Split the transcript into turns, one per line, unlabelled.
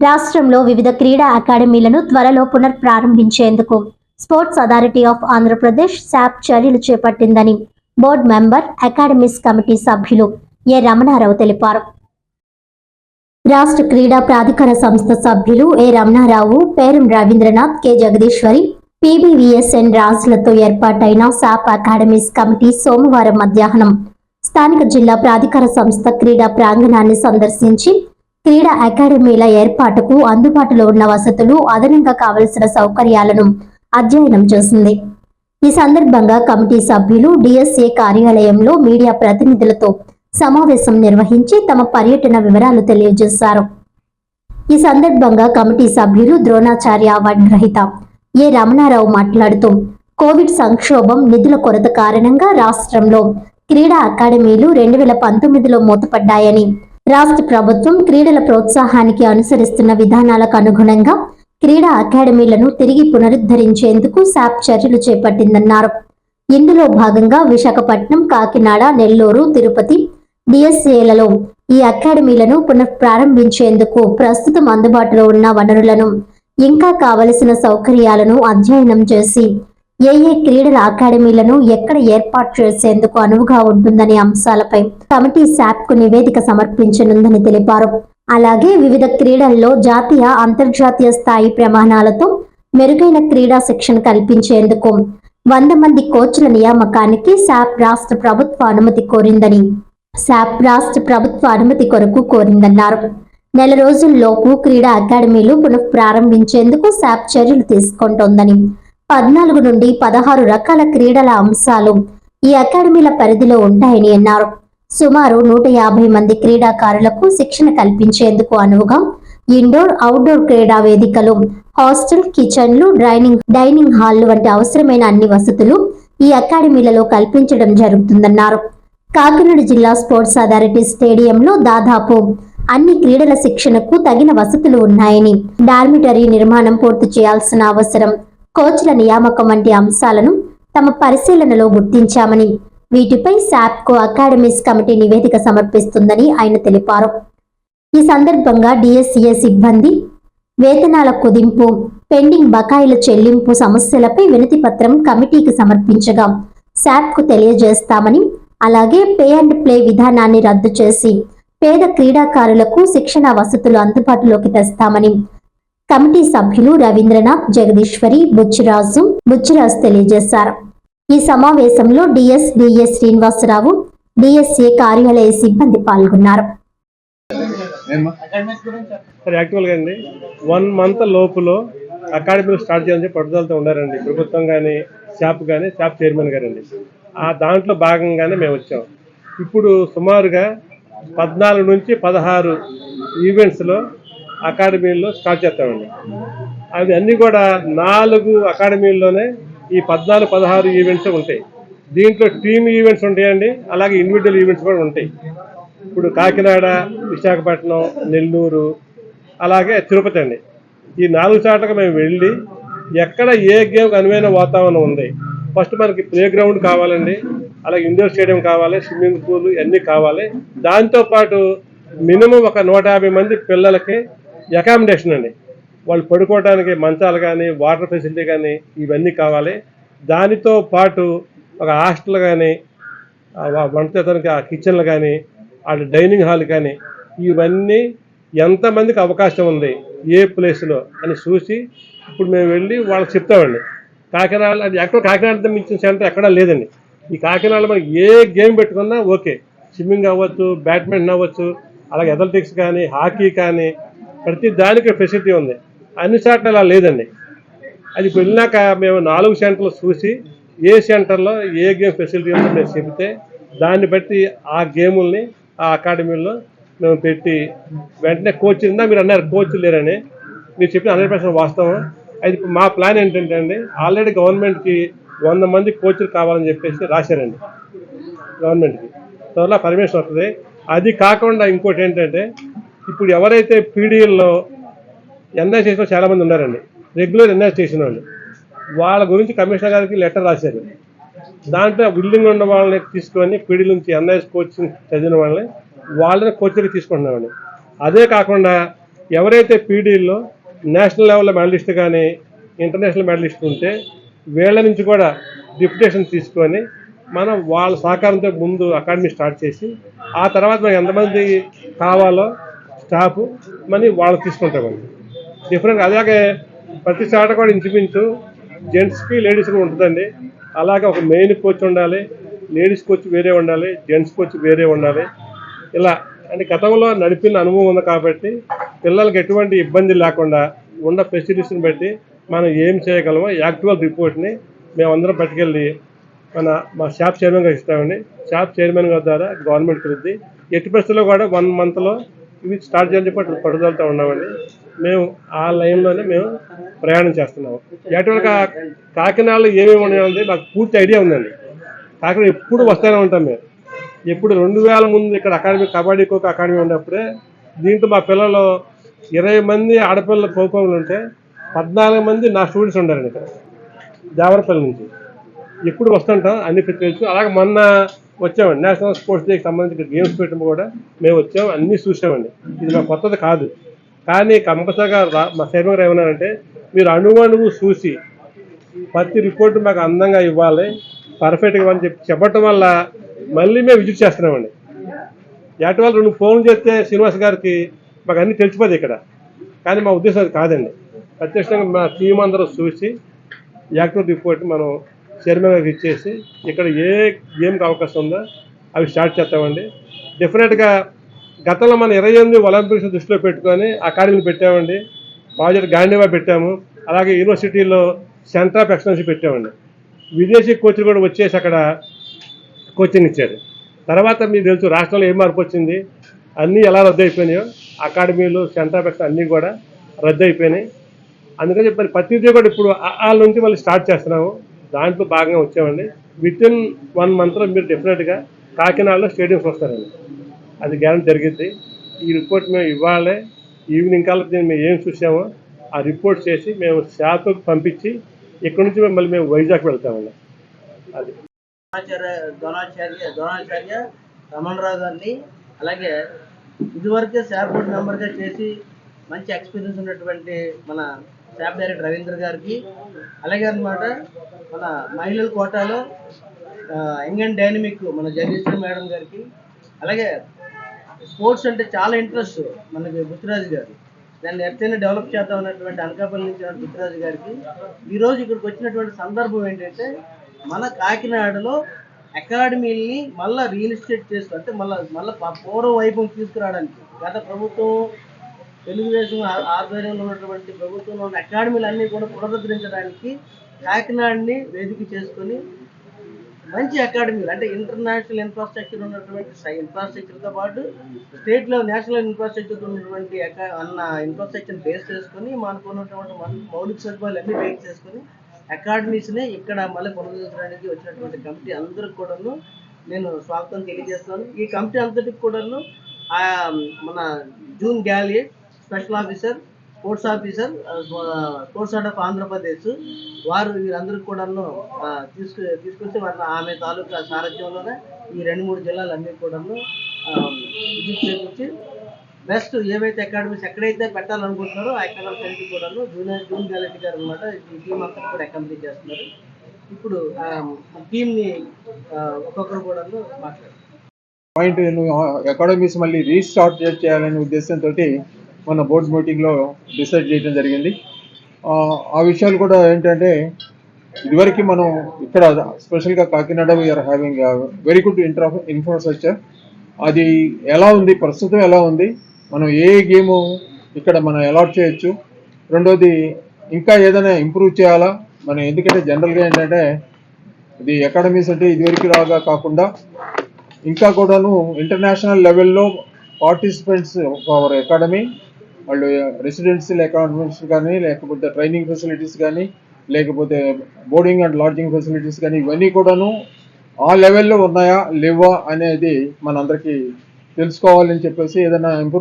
రాష్ట్రంలో వివిధ క్రీడా అకాడమీలను త్వరలో పునర్ప్రారంభించేందుకు sports authority of Andhra Pradesh SAAP చర్యలు చేపట్టిందని బోర్డు మెంబర్ అకాడమీస్ కమిటీ సభ్యులు ఏ రమణారావు తెలిపారు. రాష్ట్ర క్రీడా ప్రాధికార సంస్థ సభ్యులు A Ramana Rao Peram Ravindranath K. Jagadeeswari PBVSN రాజులతో ఏర్పాటైన శాప్ అకాడమీస్ కమిటీ సోమవారం మధ్యాహ్నం స్థానిక జిల్లా ప్రాధికార సంస్థ క్రీడా ప్రాంగణాన్ని సందర్శించి క్రీడా అకాడమీల ఏర్పాటుకు అందుబాటులో ఉన్న వసతులు అదనంగా కావలసిన సౌకర్యాలను అధ్యయనం చేసింది. ఈ సందర్భంగా కమిటీ సభ్యులు డిఎస్ఏ కార్యాలయంలో మీడియా ప్రతినిధులతో సమావేశం నిర్వహించి తమ పర్యటన వివరాలు తెలియజేశారు. ఈ సందర్భంగా కమిటీ సభ్యులు ద్రోణాచార్య అవార్డు గ్రహీత ఏ రమణారావు మాట్లాడుతూ కోవిడ్ సంక్షోభం నిధుల కొరత కారణంగా రాష్ట్రంలో క్రీడా అకాడమీలు రెండు వేల పంతొమ్మిదిలో మూతపడ్డాయని రాష్ట్ర ప్రభుత్వం క్రీడల ప్రోత్సాహానికి అనుసరిస్తున్న విధానాలకు అనుగుణంగా క్రీడా అకాడమీలను తిరిగి పునరుద్ధరించేందుకు శాప్ చర్యలు చేపట్టిందన్నారు. ఇందులో భాగంగా విశాఖపట్నం కాకినాడ నెల్లూరు తిరుపతి డిఎస్ఏలలో ఈ అకాడమీలను పునఃప్రారంభించేందుకు ప్రస్తుతం అందుబాటులో ఉన్న వనరులను ఇంకా కావలసిన సౌకర్యాలను అధ్యయనం చేసి ఏ ఏ క్రీడల అకాడమీలను ఎక్కడ ఏర్పాటు చేసేందుకు అనువుగా ఉంటుందనే అంశాలపై కమిటీ శాప్కు నివేదిక సమర్పించనుందని తెలిపారు. అలాగే వివిధ క్రీడల్లో జాతీయ అంతర్జాతీయ స్థాయి ప్రమాణాలతో మెరుగైన క్రీడా శిక్షణ కల్పించేందుకు వంద మంది కోచ్ల నియామకానికి శాప్ రాష్ట్ర ప్రభుత్వ అనుమతి కోరిందని శాప్ రాష్ట్ర ప్రభుత్వ అనుమతి కొరకు కోరిందన్నారు. నెల రోజుల్లోపు క్రీడా అకాడమీలు పునః ప్రారంభించేందుకు శాప్ చర్యలు తీసుకుంటోందని పద్నాలుగు నుండి పదహారు రకాల క్రీడల అంశాలు ఈ అకాడమీల పరిధిలో ఉంటాయని అన్నారు. సుమారు నూట యాభై మంది క్రీడాకారులకు శిక్షణ కల్పించేందుకు అనువుగా ఇండోర్ అవుట్డోర్ క్రీడా వేదికలు హాస్టల్ కిచెన్లు డైనింగ్ డైనింగ్ హాల్లు వంటి అవసరమైన అన్ని వసతులు ఈ అకాడమీలలో కల్పించడం జరుగుతుందన్నారు. కాకినాడ జిల్లా స్పోర్ట్స్ అథారిటీ స్టేడియంలో దాదాపు అన్ని క్రీడల శిక్షణకు తగిన వసతులు ఉన్నాయని డార్మిటరీ నిర్మాణం పూర్తి చేయాల్సిన అవసరం కోచ్ల నియామకం వంటి అంశాలను తమ పరిశీలనలో గుర్తించామని వీటిపై శాప్కో అకాడమీస్ కమిటీ నివేదిక సమర్పిస్తుందని ఆయన తెలిపారు. ఈ సందర్భంగా డిఎస్సిఏ సిబ్బంది వేతనాల కుదింపు పెండింగ్ బకాయిల చెల్లింపు సమస్యలపై వినతి పత్రం కమిటీకి సమర్పించగా శాప్కు తెలియజేస్తామని అలాగే పే అండ్ ప్లే విధానాన్ని రద్దు చేసి పేద క్రీడాకారులకు శిక్షణ వసతులు అందుబాటులోకి తెస్తామని కమిటీ సభ్యులు రవీంద్రనాథ్ జగదీశ్వరి బుచ్చిరాజు బుచ్చిరాజు తెలియజేశారు. ఈ సమావేశంలో డిఎస్ డిఎస్ శ్రీనివాసరావు డిఎస్ఏ కార్యాలయ సిబ్బంది పాల్గొన్నారు.
యాక్చువల్గా అండి. వన్ మంత్ లోపులో అకాడమీలు స్టార్ట్ చేయాలని చెప్పి పట్టుదలతో ఉండారండి ప్రభుత్వం కానీ షాప్ కానీ షాప్ చైర్మన్ గారండి. ఆ దాంట్లో భాగంగానే మేము వచ్చాం. ఇప్పుడు సుమారుగా పద్నాలుగు నుంచి పదహారు ఈవెంట్స్లో అకాడమీల్లో స్టార్ట్ చేస్తామండి. అవి అన్నీ కూడా నాలుగు అకాడమీల్లోనే ఈ పద్నాలుగు పదహారు ఈవెంట్స్ ఉంటాయి. దీంట్లో టీమ్ ఈవెంట్స్ ఉంటాయండి అలాగే ఇండివిజువల్ ఈవెంట్స్ కూడా ఉంటాయి. ఇప్పుడు కాకినాడ విశాఖపట్నం నెల్లూరు అలాగే తిరుపతి అండి. ఈ నాలుగు చోట్లకి మేము వెళ్ళి ఎక్కడ ఏ గేమ్కి అనువైన వాతావరణం ఉంది ఫస్ట్ మనకి ప్లే గ్రౌండ్ కావాలండి అలాగే ఇండోర్ స్టేడియం కావాలి స్విమ్మింగ్ పూల్ ఇవన్నీ కావాలి. దాంతోపాటు మినిమం ఒక నూట యాభై మంది పిల్లలకి అకామిడేషన్ అండి. వాళ్ళు పడుకోవడానికి మంచాలు కానీ వాటర్ ఫెసిలిటీ కానీ ఇవన్నీ కావాలి. దానితో పాటు ఒక హాస్టల్ కానీ వంటతనికి వంట ఆ కిచెన్లు కానీ వాళ్ళ డైనింగ్ హాల్ కానీ ఇవన్నీ ఎంతమందికి అవకాశం ఉంది ఏ ప్లేస్లో అని చూసి ఇప్పుడు మేము వెళ్ళి వాళ్ళకి చెప్తామండి. కాకినాడ అది ఎక్కడ కాకినాడ మించిన సెంటర్ ఎక్కడా లేదండి. ఈ కాకినాడలో మనకి ఏ గేమ్ పెట్టుకున్నా ఓకే. స్విమ్మింగ్ అవ్వచ్చు బ్యాడ్మింటన్ అవ్వచ్చు అలాగే అథ్లెటిక్స్ కానీ హాకీ కానీ ప్రతి దానికి ఫెసిలిటీ ఉంది. అన్ని చోట్ల అలా లేదండి. అది వెళ్ళినాక మేము నాలుగు సెంటర్లు చూసి ఏ సెంటర్లో ఏ గేమ్ ఫెసిలిటీ ఉందో మేము చెబితే దాన్ని బట్టి ఆ గేముల్ని ఆ అకాడమీలో మేము పెట్టి వెంటనే కోచ్ ఇందా మీరు అన్నారు కోచ్ లేరని మీరు చెప్పిన హండ్రెడ్ పర్సెంట్ వాస్తవం. అది మా ప్లాన్ ఏంటంటే అండి ఆల్రెడీ గవర్నమెంట్కి వంద మంది కోచ్లు కావాలని చెప్పేసి రాశారండి. గవర్నమెంట్కి. త్వరలో పర్మిషన్ వస్తుంది. అది కాకుండా ఇంకోటి ఏంటంటే ఇప్పుడు ఎవరైతే పీడిఎల్లో ఎన్ఐ చేసిన చాలామంది ఉన్నారండి రెగ్యులర్ ఎన్ఐ చేసిన వాళ్ళు వాళ్ళ గురించి కమిషనర్ గారికి లెటర్ రాశారు. దాంట్లో బిల్డింగ్ ఉన్న వాళ్ళని తీసుకొని పీడీ నుంచి ఎన్ఐఎస్ కోచింగ్ చదివిన వాళ్ళని వాళ్ళని కోచింగ్ తీసుకుంటున్నామండి. అదే కాకుండా ఎవరైతే పీడీల్లో నేషనల్ లెవెల్లో మెడలిస్ట్ కానీ ఇంటర్నేషనల్ మెడలిస్ట్ ఉంటే వీళ్ళ నుంచి కూడా డిప్యుటేషన్ తీసుకొని మనం వాళ్ళ సహకారంతో ముందు అకాడమీ స్టార్ట్ చేసి ఆ తర్వాత మనకి ఎంతమంది కావాలో స్టాఫ్ మనీ వాళ్ళు తీసుకుంటామండి డిఫరెంట్ అలాగే ప్రతి చాట కూడా ఇంచుమించు జెంట్స్కి లేడీస్కి ఉంటుందండి. అలాగే ఒక మెయిన్ కోచ్ ఉండాలి లేడీస్ కోచ్ వేరే ఉండాలి జెంట్స్ కోచ్ వేరే ఉండాలి. ఇలా అంటే గతంలో నడిపిన అనుభవం ఉంది కాబట్టి పిల్లలకి ఎటువంటి ఇబ్బంది లేకుండా ఉన్న ఫెసిలిటీస్ని బట్టి మనం ఏం చేయగలమో యాక్చువల్ రిపోర్ట్ని మేమందరం పట్టుకెళ్ళి మన మా షాప్ చైర్మన్ గారు ఇస్తామండి. షాప్ చైర్మన్ గారి ద్వారా గవర్నమెంట్ కుదిద్ది ఎట్టి పరిస్థితుల్లో కూడా వన్ మంత్లో ఇవి స్టార్ట్ చేయాలని చెప్పి పట్టుదలతో ఉన్నామండి. మేము ఆ లైన్లోనే మేము ప్రయాణం చేస్తున్నాము. యాక్చువల్గా కాకినాడలో ఏమేమి ఉండాలంటే మాకు పూర్తి ఐడియా ఉందండి. కాకినాడ ఎప్పుడు వస్తూనే ఉంటాం మేము. ఎప్పుడు రెండు వేల ముందు ఇక్కడ అకాడమీ కబడ్డీ ఖోఖో అకాడమీ ఉన్నప్పుడే దీంట్లో మా పిల్లలు ఇరవై మంది ఆడపిల్లల ఖోఖోలు ఉంటే పద్నాలుగు మంది నా స్టూడెంట్స్ ఉండారండి ఇక్కడ. దేవరపల్లి నుంచి. ఎప్పుడు వస్తుంటాం అన్ని తెలుసు అలాగే మొన్న వచ్చామండి. నేషనల్ స్పోర్ట్స్ డేకి సంబంధించిన గేమ్స్ పెట్టడం కూడా మేము వచ్చాం అన్నీ చూసామండి. ఇది మా కొత్తది కాదు. కానీ కంపల్సరిగా రా- మా చైర్మన్ గారు ఏమన్నారంటే మీరు అణువణువు చూసి ప్రతి రిపోర్ట్ మాకు అందంగా ఇవ్వాలి పర్ఫెక్ట్గా అని చెప్పి చెప్పటం వల్ల మళ్ళీ మేము విజిట్ చేస్తున్నామండి. ఏటి వాళ్ళు రెండు ఫోన్ చేస్తే శ్రీనివాస్ గారికి మాకు అన్నీ తెలిసిపోదు ఇక్కడ. కానీ మా ఉద్దేశం అది కాదండి. ప్రత్యక్షంగా మా టీం అందరూ చూసి యాక్టివ్ రిపోర్ట్ మనం చైర్మన్ గారికి ఇచ్చేసి ఇక్కడ ఏ గేమ్కి అవకాశం ఉందో అవి స్టార్ట్ చేస్తామండి. డెఫినెట్గా గతంలో మనం ఇరవై ఎనిమిది ఒలింపిక్స్ దృష్టిలో పెట్టుకొని అకాడమీలు పెట్టామండి. ప్రాజెక్ట్ గాంధీవా పెట్టాము. అలాగే యూనివర్సిటీలో సెంటర్ ఆఫ్ ఎక్సలెన్స్ పెట్టామండి. విదేశీ కోచ్లు కూడా వచ్చేసి అక్కడ కోచింగ్ ఇచ్చారు. తర్వాత మీకు తెలుసు రాష్ట్రంలో ఏం మార్పు వచ్చింది? అన్నీ ఎలా రద్దు అయిపోయినాయో అకాడమీలు సెంటర్ ఆఫ్ ఎక్సలెన్స్ అన్నీ కూడా రద్దు అయిపోయినాయి. అందుకని చెప్పి ప్రతిదీ కూడా ఇప్పుడు వాళ్ళ నుంచి మళ్ళీ స్టార్ట్ చేస్తున్నాము. దాంట్లో భాగంగా వచ్చామండి. విత్ ఇన్ వన్ మంత్లో మీరు డెఫినెట్గా కాకినాడలో స్టేడియంస్ వస్తారండి. అది గ్యారంటీ జరిగింది ఈ రిపోర్ట్ మేము ఇవ్వాలి. ఈవినింగ్ కల్లా దీన్ని మేము ఏం చూసామో ఆ రిపోర్ట్ చేసి మేము శాఖకు పంపించి ఇక్కడ నుంచి మేము మళ్ళీ మేము వైజాగ్ వెళ్తామండి. అది.
ద్రోణాచార్య ద్రోణాచార్య ద్రోణాచార్య రమణరావు గారిని అలాగే ఇదివరకే శాప్ మెంబర్గా చేసి మంచి ఎక్స్పీరియన్స్ ఉన్నటువంటి మన శాప్ డైరెక్టర్ రవీంద్ర గారికి అలాగే అన్నమాట మన మహిళల కోటాలో యంగ్ అండ్ డైనమిక్ మన జగదీశ్వర మేడం గారికి అలాగే స్పోర్ట్స్ అంటే చాలా ఇంట్రెస్ట్ మనకి బుచ్చిరాజు గారు. దాన్ని ఎట్లయినా డెవలప్ చేద్దాం అన్నటువంటి అనకాపల్లి నుంచి ఉన్న గారికి. ఈరోజు ఇక్కడికి వచ్చినటువంటి సందర్భం ఏంటంటే మన కాకినాడలో అకాడమీని మళ్ళీ రియల్ ఎస్టేట్ చేస్తూ అంటే మళ్ళీ మళ్ళీ పూర్వ వైభవం తీసుకురావడానికి గత ప్రభుత్వం తెలుగుదేశం ఆధ్వర్యంలో ఉన్నటువంటి ప్రభుత్వంలో ఉన్న అకాడమీలు అన్నీ కూడా పునరుద్ధరించడానికి కాకినాడని వేదిక చేసుకొని మంచి అకాడమీలు అంటే ఇంటర్నేషనల్ ఇన్ఫ్రాస్ట్రక్చర్ ఉన్నటువంటి ఇన్ఫ్రాస్ట్రక్చర్తో పాటు స్టేట్లో నేషనల్ ఇన్ఫ్రాస్ట్రక్చర్ ఉన్నటువంటి అన్న ఇన్ఫ్రాస్ట్రక్చర్ బేస్ చేసుకొని మనకు ఉన్నటువంటి మౌలిక సదుపాయాలు అన్ని బేస్ చేసుకొని అకాడమీస్ని ఇక్కడ మళ్ళీ పునరుద్ధరించడానికి వచ్చినటువంటి కమిటీ అందరికి కూడాను నేను స్వాగతం తెలియజేస్తాను. ఈ కమిటీ అంతటికి కూడాను మన జూన్ galley special officer sports officer sports of Andhra Pradesh. వారు వీరందరికి కూడాను తీసుకు తీసుకొచ్చి వారిని ఆమె తాలూకా సారథ్యంలోనే ఈ రెండు మూడు జిల్లాలన్నీ కూడాను విజిట్ చేపించి బెస్ట్ ఏవైతే అకాడమీస్ ఎక్కడైతే పెట్టాలనుకుంటున్నారో ఆ అకాడమీస్ అన్ని కూడాను జూనియర్ జూన్ గ్యాలెట్ గారు అనమాట ఈ టీం అంతా కూడా అకామిడేట్ చేస్తున్నారు. ఇప్పుడు టీంని ఒక్కొక్కరు కూడాను మాట్లాడారు
పాయింట్ అకాడమీస్ మళ్ళీ రీస్టార్ట్ చేయాలనే ఉద్దేశంతో మన బోర్డ్స్ మీటింగ్లో డిసైడ్ చేయడం జరిగింది. ఆ, విషయాలు కూడా ఏంటంటే ఇదివరకు మనం ఇక్కడ స్పెషల్గా Kakinada we are having very good intra infrastructure అది ఎలా ఉంది? ప్రస్తుతం ఎలా ఉంది? మనం ఏ గేము ఇక్కడ మనం అలాట్ చేయొచ్చు? రెండోది ఇంకా ఏదైనా ఇంప్రూవ్ చేయాలా? మనం ఎందుకంటే జనరల్గా ఏంటంటే ఇది అకాడమీస్ అంటే ఇదివరకు రాగా కాకుండా ఇంకా కూడాను ఇంటర్నేషనల్ లెవెల్లో పార్టిసిపెంట్స్ అవర్ అకాడమీ వాళ్ళు రెసిడెన్షియల్ అకాడమీస్ కానీ లేకపోతే ట్రైనింగ్ ఫెసిలిటీస్ కానీ లేకపోతే బోర్డింగ్ అండ్ లాడ్జింగ్ ఫెసిలిటీస్ కానీ ఇవన్నీ కూడాను ఆ లెవెల్లో ఉన్నాయా లేవా అనేది మనందరికీ తెలుసుకోవాలని చెప్పేసి ఏదైనా ఇంప్రూవ్